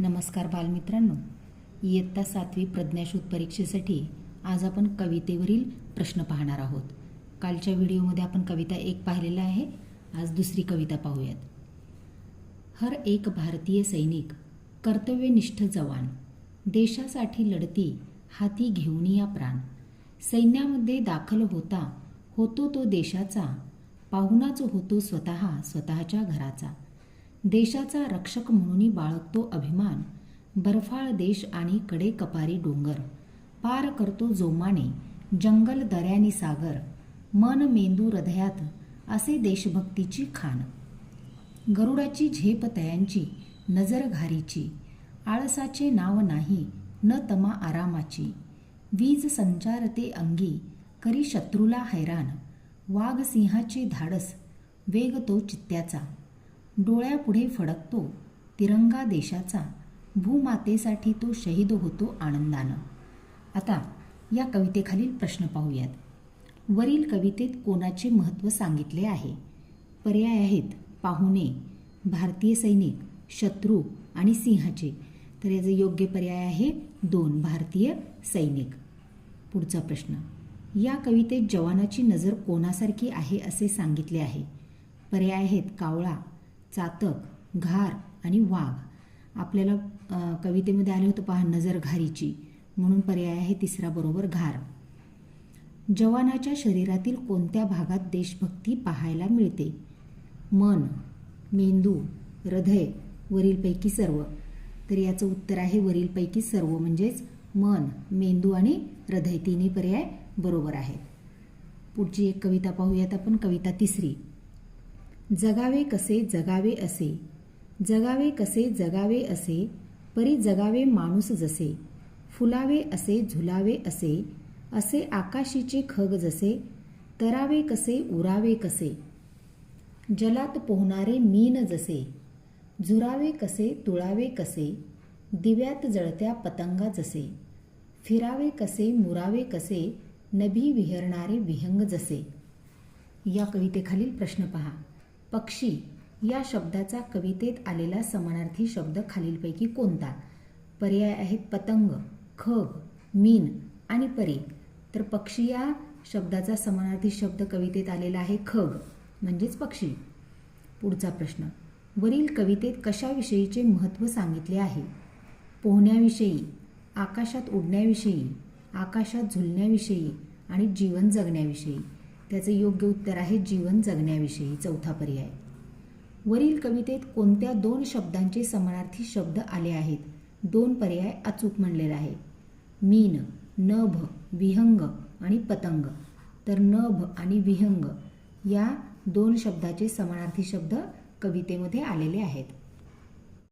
नमस्कार बालमित्रांनो. इयत्ता सातवी प्रज्ञाशोध परीक्षेसाठी आज आपण कवितेवरील प्रश्न पाहणार आहोत. कालच्या व्हिडिओमध्ये आपण कविता एक पाहिलेला आहे. आज दुसरी कविता पाहूयात. हर एक भारतीय सैनिक कर्तव्यनिष्ठ जवान देशासाठी लढती हाती घेऊन या प्राण. सैन्यामध्ये दाखल होता होतो तो देशाचा पाहुणाच होतो स्वतः स्वतःच्या घराचा. देशाचा रक्षक म्हणून बाळगतो अभिमान. बर्फाळ देश आणि कडे कपारी डोंगर. पार करतो जोमाने जंगल दऱ्यानी सागर. मन मेंदू हृदयात असे देशभक्तीची खाण गरुडाची झेप तयांची नजर घारीची. आळसाचे नाव नाही न तमा आरामाची. वीज संचारते अंगी करी शत्रूला हैराण वाघसिंहाचे धाडस वेग तो चित्त्याचा. डोळ्यापुढे फडकतो तिरंगा देशाचा. भूमातेसाठी तो शहीद होतो आनंदानं. आता या कवितेखालील प्रश्न पाहूयात. वरील कवितेत कोणाचे महत्त्व सांगितले आहे? पर्याय आहेत पाहुणे भारतीय सैनिक शत्रू आणि सिंहाचे. तर याचे योग्य पर्याय आहे दोन भारतीय सैनिक. पुढचा प्रश्न. या कवितेत जवानाची नजर कोणासारखी आहे असे सांगितले आहे? पर्याय आहेत कावळा चातक घार आणि वाघ. आपल्याला कवितेमध्ये आले होतं पहा नजर घारीची. म्हणून पर्याय आहे तिसरा बरोबर घार. जवानाच्या शरीरातील कोणत्या भागात देशभक्ती पाहायला मिळते? मन मेंदू हृदय वरीलपैकी सर्व. तर याचं उत्तर आहे वरीलपैकी सर्व म्हणजेच मन मेंदू आणि हृदय. तिन्ही पर्याय बरोबर आहेत. पुढची एक कविता पाहूयात आपण कविता तिसरी. जगावे कसे जगावे असे. जगावे कसे जगावे असे परी जगावे माणूस जसे. फुलावे असे झुलावे असे असे आकाशीचे खग जसे तरावे कसे उरावे कसे. जलात पोहणारे मीन जसे झुरावे कसे तुळावे कसे दिव्यात जळत्या पतंगा जसे. फिरावे कसे मुरावे कसे नभी विहरणारे विहंग जसे. या कवितेखालील प्रश्न पहा. पक्षी या शब्दाचा कवितेत आलेला समानार्थी शब्द खालीलपैकी कोणता? पर्याय आहेत पतंग खग मीन आणि परी. तर पक्षी या शब्दाचा समानार्थी शब्द कवितेत आलेला आहे खग म्हणजेच पक्षी. पुढचा प्रश्न. वरील कवितेत कशाविषयीचे महत्त्व सांगितले आहे? पोहण्याविषयी आकाशात उडण्याविषयी आकाशात झुलण्याविषयी आणि जीवन जगण्याविषयी. त्याचे योग्य उत्तर आहे जीवन जगण्याविषयी चौथा पर्याय. वरील कवितेत कोणत्या दोन शब्दांचे समानार्थी शब्द आले आहेत? दोन पर्याय अचूक म्हणलेला आहे. मीन नभ विहंग आणि पतंग. तर नभ आणि विहंग या दोन शब्दाचे समानार्थी शब्द कवितेमध्ये आलेले आहेत.